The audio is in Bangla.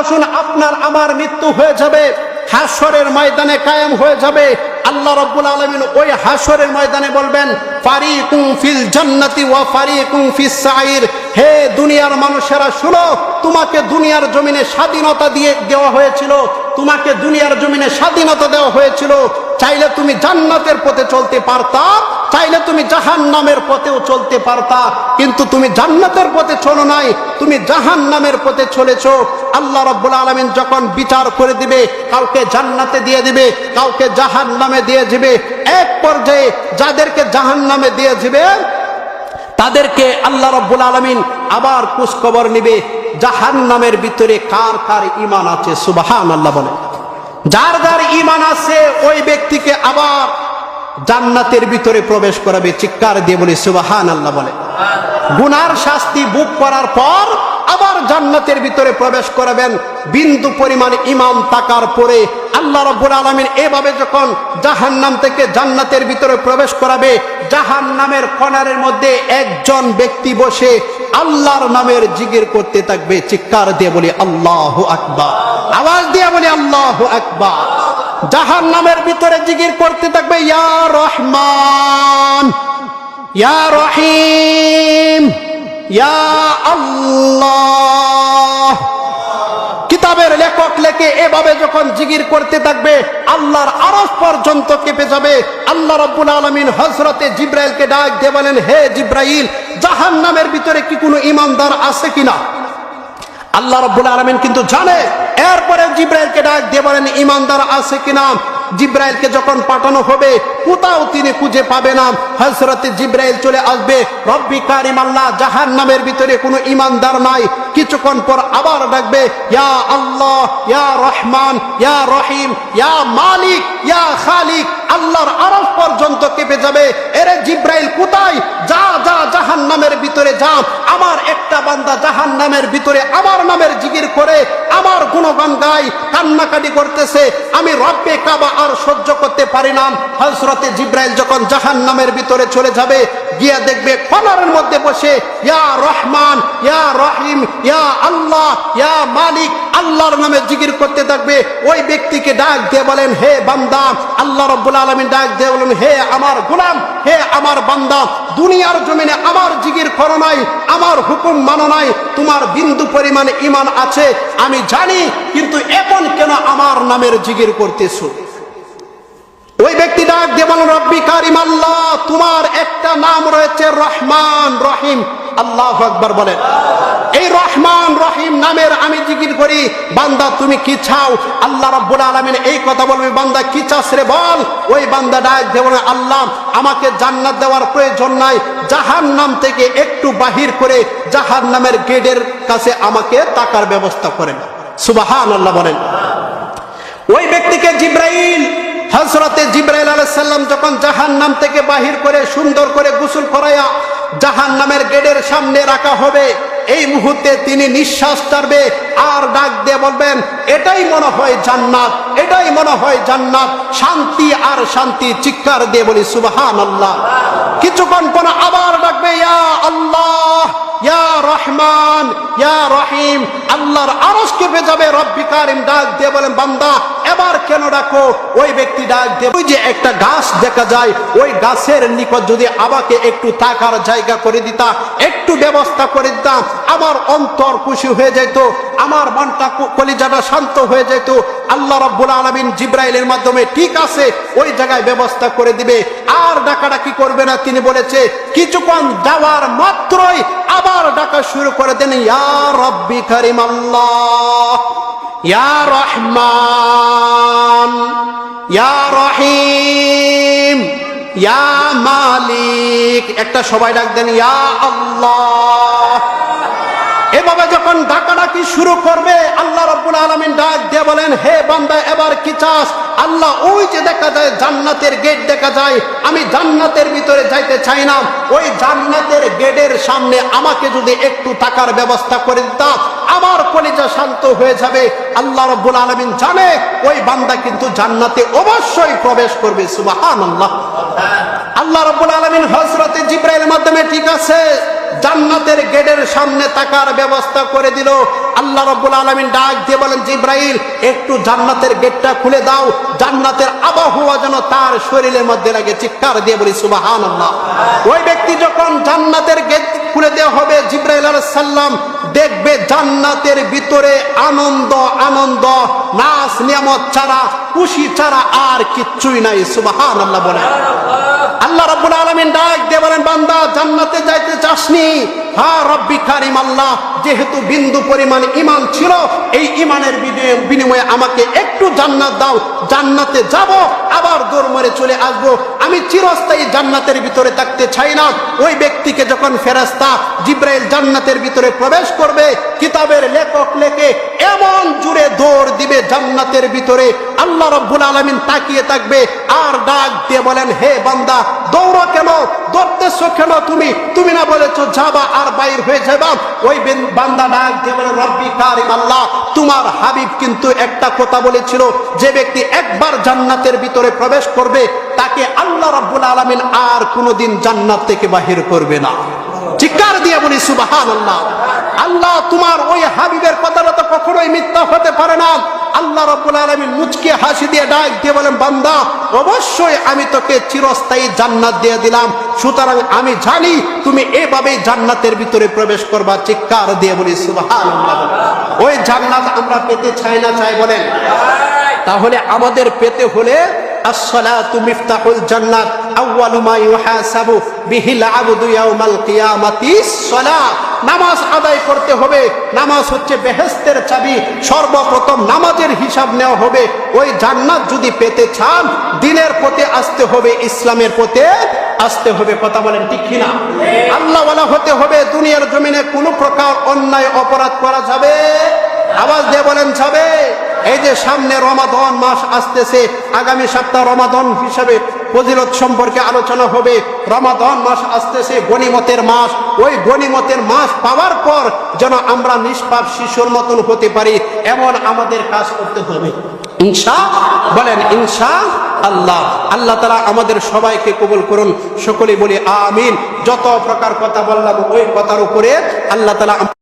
আসুন আপনার, আমার মৃত্যু হয়ে যাবে, হাসরের ময়দানে কায়েম হয়ে যাবে। আল্লাহ রব্বুল আলমিন ওই হাসরের ময়দানে বলবেন, ফারিকুম ফিল জান্নাতি ওয়া ফারিকুম ফিস সাইর। হে দুনিয়ার মানুষেরা, শুনো, তোমাকে দুনিয়ার জমিনে স্বাধীনতা দিয়ে দেওয়া হয়েছিল। তোমাকে দুনিয়ার জমিনে স্বাধীনতা দেওয়া হয়েছিল। চাইলে তুমি জান্নাতের পথে চলতে পারতা চাইলে তুমি জাহান নামের পথেও চলতে পারতা, কিন্তু তুমি জান্নাতের পথে চলো নাই, তুমি জাহান নামের পথে চলেছো। আল্লাহ রব্বুল আলমিন যখন বিচার করে দিবে, কাউকে জান্নাতে দিয়ে দিবে, কাউকে জাহান নামে দিয়ে দিবে, এক পর্যায়ে যাদেরকে জাহান নামে দিয়ে দিবে, তাদেরকে আল্লাহ রব্বুল আলমিন আবার কুসখবর নিবে জাহান নামের ভিতরে কার কার ইমান আছে সুবাহান আল্লাহ বলে। যার যার ইমান আছে, ওই ব্যক্তিকে আবার জান্নাতের ভিতরে প্রবেশ করাবে, চিৎকার দিয়ে বলি সুবাহান আল্লাহ বলে। গুনার শাস্তি বুক করার পর আবার জান্নাতের ভিতরে প্রবেশ করাবেন। বিন্দু পরিমাণ ইমাম তাকার পরে আল্লাহ রব্বুল আলমিন এভাবে যখন জাহান্নাম থেকে জান্নাতের ভিতরে প্রবেশ করাবে, জাহান্নামের কনারের মধ্যে একজন ব্যক্তি বসে আল্লাহর নামের জিগির করতে থাকবে। চিৎকার দিয়ে বলি, আল্লাহ আকবার। আওয়াজ দিয়ে বলি, আল্লাহ আকবার। জাহান নামের ভিতরে জিগির করতে থাকবে রহমান, ইয়া রহিম, ইয়া আল্লাহ। কিতাবের লেখক লেখে এভাবে যখন জিগির করতে থাকবে, আল্লাহর আরস পর্যন্ত কেঁপে যাবে। আল্লাহ রব্বুল আলমিন হজরতে জিব্রাইলকে ডাক দিয়ে বলেন, হে জিব্রাইল জাহান নামের ভিতরে কি কোনো ইমানদার আছে কিনা? আল্লাহ রব্বুল আলমিন কিন্তু জানে। এরপরে জিব্রাইলকে ডাক দিয়ে বলেন, ইমানদার আছে কিনা? জিব্রাইলকে যখন পাঠানো হবে, কোথাও তিনি খুঁজে পাবে না। হজরতে জিব্রাইল চলে আসবে। রব্বি কারিম আল্লাহ জাহান নামের ভিতরে কোনো ইমানদার নাই। কিছুক্ষণ পর আবার ডাকবে, ইয়া আল্লাহ, ইয়া রহমান, ইয়া রহিম, ইয়া মালিক, ইয়া খালিক, আল্লাহর আরশ কেঁপে যাবে। এরে জিব্রাইল, কোথায়? যা যা জাহান নামের ভিতরে যা। আমার একটা বান্দা জাহান নামের ভিতরে আমার নামের জিগির করে, আমার গুণগান গায়, কান্নাকাটি করতেছে। আমি রব্বে কাবা আর সহ্য করতে পারি না। হজরতে জিব্রাইল যখন জাহান নামের ভিতরে চলে যাবে, গিয়া দেখবে কলারের মধ্যে বসে, ইয়া রহমান, ইয়া রহিম, ইয়া আল্লাহ, ইয়া মালিক আল্লাহর নামে জিকির করতে থাকবে। ওই ব্যক্তিকে ডাক দিয়ে বলেন, হে বান্দা, আল্লাহ রব্বুল আলমিন ডাক দিয়ে বলেন, হে আমার গোলাম, হে আমার বান্দা, দুনিয়ার জমিনে আমার জিকির করো নাই, আমার হুকুম মানো নাই, তোমার বিন্দু পরিমাণে ইমান আছে, আমি জানি, কিন্তু এখন কেন আমার নামের জিকির করতেছো? ওই ব্যক্তি ডাক দিয়ে বলেন, রব্বি কারিম আল্লাহ, তোমার একটা নাম রয়েছে রহমান রহিম। আল্লাহ আকবার বলেন। এই রহমান রহিম নামের আমি জিকির করি, বান্দা তুমি কি চাও? আল্লাহ রাব্বুল আলামিন এই কথা বলবে, বান্দা কি চাস রে বল? ওই বান্দা ডাক দিয়ে বলে, আল্লাহ, আমাকে জান্নাত দেওয়ার প্রয়োজন নাই। জাহান নাম থেকে একটু বাহির করে জাহান নামের গেটের কাছে আমাকে টাকার ব্যবস্থা করেন। সুবাহান আল্লাহ বলেন। ওই ব্যক্তিকে জিব্রাইল হজরতে জিব্রাইল আলাইসাল্লাম যখন জাহান নাম থেকে বাহির করে সুন্দর করে গোসল করাইয়া জাহান নামের গেটের সামনে রাখা হবে। এই মুহূর্তে তিনি নিঃশ্বাস ছাড়বে, আর ডাক দিয়ে বলবেন, এটাই মনে হয় জান্নাত, এটাই মনে হয় জান্নাত। শান্তি আর শান্তি চিৎকার দিয়ে বলি সুবাহান আল্লাহ কিছুক্ষণ পর আবার ডাকবে, ইয়া আল্লাহ, ইয়া রহমান, ইয়া রহিম। আল্লাহর যাবে, রব্বি কারিম ডাক দিয়ে বলেন, বান্দা, এবার কেন ডাকো? ওই ব্যক্তি ডাক দিয়ে, ওই যে একটা গাছ দেখা যায়, ওই গাছের নিকট যদি আমাকে একটু থাকার জায়গা করে দিতা ব্যবস্থা করে দিতাম। আমার অন্তর খুশি হয়ে যেত, আমার মনটা কলিজাটা শান্ত হয়ে যেত। আল্লাহ রব্বুল আলমিন জিব্রাইলের মাধ্যমে, ঠিক আছে, ওই জায়গায় ব্যবস্থা করে দিবে। আর ডাকাডাকি করবে না। তিনি বলেছে, কিছুক্ষণ যাওয়ার মাত্রই আবার ডাকা শুরু করে দেন। ইয়া রব্বি করিম আল্লাহ ইয়া রহমান, ইয়া রহিম। ইয়া মালিক, একটা সবাই ডাক দেন, ইয়া আল্লাহ। এভাবে যখন ডাকাডাকি শুরু করবে, আল্লাহ রব্বুল আলমিন ডাক দিয়ে বলেন, হে বান্দা, এবার কি চাস? আল্লাহ ওই যে দেখা যায়, জান্নাতের গেট দেখা যায়, আমি জান্নাতের ভিতরে যাইতে চাই না। ওই জান্নাতের গেটের সামনে আমাকে যদি একটু টাকার ব্যবস্থা করে দিতাম আমার কলিজা শান্ত হয়ে যাবে। আল্লাহ রব্বুল আলমিন জানে, ওই বান্দা কিন্তু জান্নাতে অবশ্যই প্রবেশ করবে সুবাহান আল্লাহ আল্লাহ রব্বুল আলমিন হজরতে জিব্রাইলের মাধ্যমে ঠিক আছে, জান্নাতের গেটের সামনে তাকার ব্যবস্থা করে দিল। আল্লাহ রব্বুল আলমিন ডাক দিয়ে বলেন, জিব্রাইল, একটু জান্নাতের গেটটা খুলে দাও। জান্নাতের আবহাওয়া যেন তার শরীরের মধ্যে লাগে। চিৎকার দিয়ে বলি সুবাহান আল্লাহ ওই ব্যক্তি যখন জান্নাতের গেট খুলে দেওয়া হবে, জিব্রাইল সাল্লাম দেখবে জান্নাতের ভিতরে আনন্দ আনন্দ, নাচ, নিয়ামত ছাড়া, খুশি ছাড়া আর কিচ্ছুই নাই। সুবাহান আল্লাহ বলে আল্লাহ রাব্বুল আলামিন ডাক দিয়ে বলেন, বান্দা, জান্নাতে যাইতে চাসনি? হ্যাঁ রব্বি কারিম আল্লাহ। যেহেতু বিন্দু পরিমাণ ইমান ছিল, এই ইমানের বিনিময়ে- আমাকে একটু জান্নাত দাও, জান্নাতে যাব, আবার দৌড় মরে চলে আসব। আমি চিরস্থায়ী জান্নাতের ভিতরে থাকতে চাই না। ওই ব্যক্তিকে যখন ফেরাস্তা জিব্রাইল জান্নাতের ভিতরে প্রবেশ করবে, কিতাবের লেখক লেখে এমন জুড়ে দৌড় দিবে জান্নাতের ভিতরে। আল্লাহ রব্বুল আলামিন তাকিয়ে থাকবে আর ডাক দিয়ে বলেন, হে বান্দা, দৌড়ো কেন? দৌড়তেছ কেন তুমি? তুমি না বলেছ যাবা আর বাইর হয়ে যাবা? ওই বান্দা ডাক দিয়ে বলে রব্বি কারিম আল্লাহ, তোমার হাবিব কিন্তু একটা কথা বলেছিল, যে ব্যক্তি একবার জান্নাতের ভিতরে প্রবেশ করবে, তাকে আল্লাহ রাব্বুল আলামিন আর কোনোদিন জান্নাত থেকে বাহির করবে না। চিৎকার দিয়ে বলি সুবাহান আল্লাহ আল্লাহ তোমার ওই হাবিবের কথাটা তো কখনোই মিথ্যা হতে পারে না। আল্লাহ রাব্বুল আলামিন মুচকে হাসি দিয়ে ডাক দিয়ে বলেন, বান্দা, অবশ্যই আমি তোকে চিরস্থায়ী জান্নাত দিয়ে দিলাম। সুতরাং আমি জানি তুমি এভাবেই জান্নাতের ভিতরে প্রবেশ করবা। চিৎকার দিয়ে বলি, সুবহানাল্লাহ। ওই জান্নাত আমরা পেতে চাই না চাই বলেন। তাহলে আমাদের পেতে হলে আদায় করতে হবে। নামাজ হচ্ছে বেহেস্তের চাবি। সর্বপ্রথম নামাজের হিসাব নেওয়া হবে। ওই জান্নাত যদি পেতে চান, দিনের পথে আসতে হবে, ইসলামের পথে আসতে হবে। কথা বলেন ঠিক কিনা? আল্লাহওয়ালা হতে হবে, দুনিয়ার জমিনে কোনো প্রকার অন্যায় অপরাধ করা যাবে? আওয়াজ দিয়ে বলেন, যাবে। এই যে সামনে রমাদন মাস আসতেছে, আগামী সপ্তাহ রমাদন হিসাবে ফজিলত সম্পর্কে আলোচনা হবে। রমাদন মাস আসতেছে গনিমতের মাস। ওই গনিমতের মাস পাওয়ার পর যেন আমরা নিষ্পাপ শিশুর মতন হতে পারি, এমন আমাদের কাজ করতে হবে। ইনশা, বলেন, ইনশা আল্লাহ। আল্লাহ তালা আমাদের সবাইকে কবুল করুন সকলে বলি আমিন। যত প্রকার কথা বললাম, ওই কথার উপরে আল্লাহ তালা